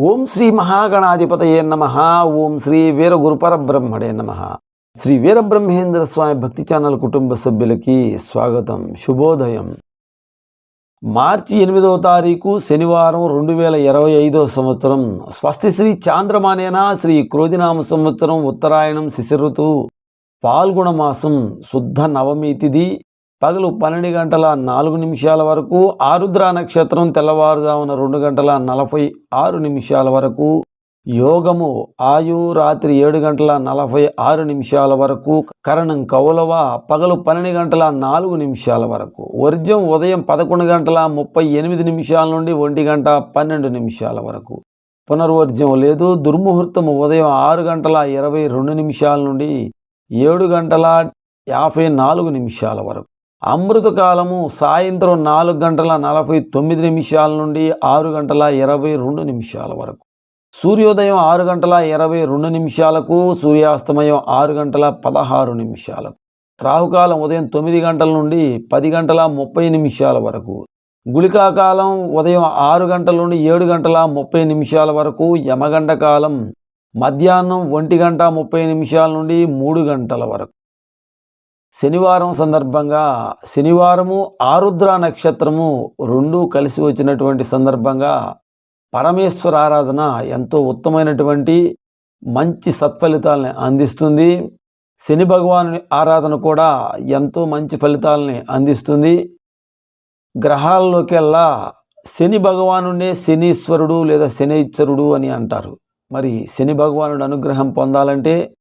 ఓం శ్రీ మహాగణాధిపతయే నమ. ఓం శ్రీ వీర నమ. శ్రీ వీరబ్రహ్మేంద్ర స్వామి భక్తి ఛానల్ కుటుంబ సభ్యులకి స్వాగతం. శుభోదయం. మార్చి ఎనిమిదవ తారీఖు శనివారం రెండు వేల ఇరవై ఐదో సంవత్సరం. స్వస్తి శ్రీ చాంద్రమానేన శ్రీ క్రోధినామ సంవత్సరం ఉత్తరాయణం శిశిరుతు పాల్గొన మాసం శుద్ధ నవమి తిథి పగలు పన్నెండు గంటల నాలుగు నిమిషాల వరకు ఆరుద్ర నక్షత్రం తెల్లవారుజామున రెండు గంటల నలభై ఆరు నిమిషాల వరకు యోగము ఆయు రాత్రి ఏడు గంటల నలభై ఆరు నిమిషాల వరకు కరణం కౌలవ పగలు పన్నెండు గంటల నాలుగు నిమిషాల వరకు వర్జం ఉదయం పదకొండు గంటల ముప్పై ఎనిమిది నిమిషాల నుండి ఒంటి గంట పన్నెండు నిమిషాల వరకు పునర్వర్జ్యం లేదు దుర్ముహూర్తము ఉదయం ఆరు గంటల ఇరవై రెండు నిమిషాల నుండి ఏడు గంటల యాభై నాలుగు నిమిషాల వరకు. అమృతకాలము సాయంత్రం నాలుగు గంటల నలభై తొమ్మిది నిమిషాల నుండి ఆరు గంటల ఇరవై రెండు నిమిషాల వరకు. సూర్యోదయం ఆరు గంటల ఇరవై రెండు నిమిషాలకు సూర్యాస్తమయం ఆరు గంటల పదహారు నిమిషాలకు. రాహుకాలం ఉదయం తొమ్మిది గంటల నుండి పది గంటల ముప్పై నిమిషాల వరకు. గుళికాకాలం ఉదయం ఆరు గంటల నుండి ఏడు గంటల ముప్పై నిమిషాల వరకు. యమగండ కాలం మధ్యాహ్నం ఒంటి గంట ముప్పై నిమిషాల నుండి మూడు గంటల వరకు. శనివారం సందర్భంగా శనివారము ఆరుద్ర నక్షత్రము రెండూ కలిసి వచ్చినటువంటి సందర్భంగా పరమేశ్వర ఆరాధన ఎంతో ఉత్తమైనటువంటి మంచి సత్ఫలితాలని అందిస్తుంది. శని భగవాను ఆరాధన కూడా ఎంతో మంచి ఫలితాలని అందిస్తుంది. గ్రహాల్లోకెల్లా శని భగవానుడే శనీశ్వరుడు లేదా శనీశ్వరుడు అని అంటారు. మరి శని భగవానుడు అనుగ్రహం పొందాలంటే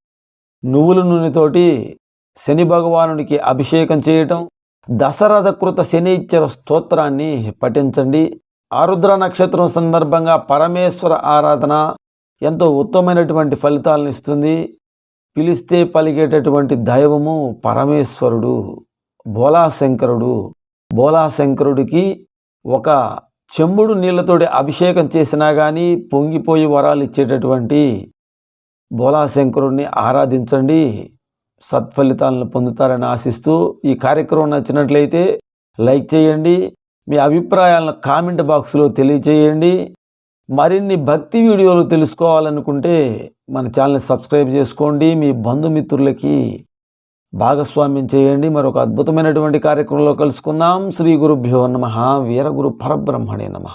నువ్వుల నూనెతోటి శని భగవానుడికి అభిషేకం చేయటం దశరథ కృత శనీశ్వర స్తోత్రాన్ని పఠించండి. ఆరుద్ర నక్షత్రం సందర్భంగా పరమేశ్వర ఆరాధన ఎంతో ఉత్తమమైనటువంటి ఫలితాలను ఇస్తుంది. పిలిస్తే పలికేటటువంటి దైవము పరమేశ్వరుడు బోలాశంకరుడు. బోలాశంకరుడికి ఒక చెంబుడు నీళ్ళతోటి అభిషేకం చేసినా కానీ పొంగిపోయి వరాలు ఇచ్చేటటువంటి బోలాశంకరుడిని ఆరాధించండి. సత్ఫలితాలను పొందుతారని ఆశిస్తూ ఈ కార్యక్రమం నచ్చినట్లయితే లైక్ చేయండి మీ అభిప్రాయాలను కామెంట్ బాక్స్లో తెలియచేయండి. మరిన్ని భక్తి వీడియోలు తెలుసుకోవాలనుకుంటే మన ఛానల్ని సబ్స్క్రైబ్ చేసుకోండి. మీ బంధుమిత్రులకి భాగస్వామ్యం చేయండి. మరొక అద్భుతమైనటువంటి కార్యక్రమంలో కలుసుకుందాం. శ్రీ గురుభ్యో నమ. వీరగురు పరబ్రహ్మణే నమ.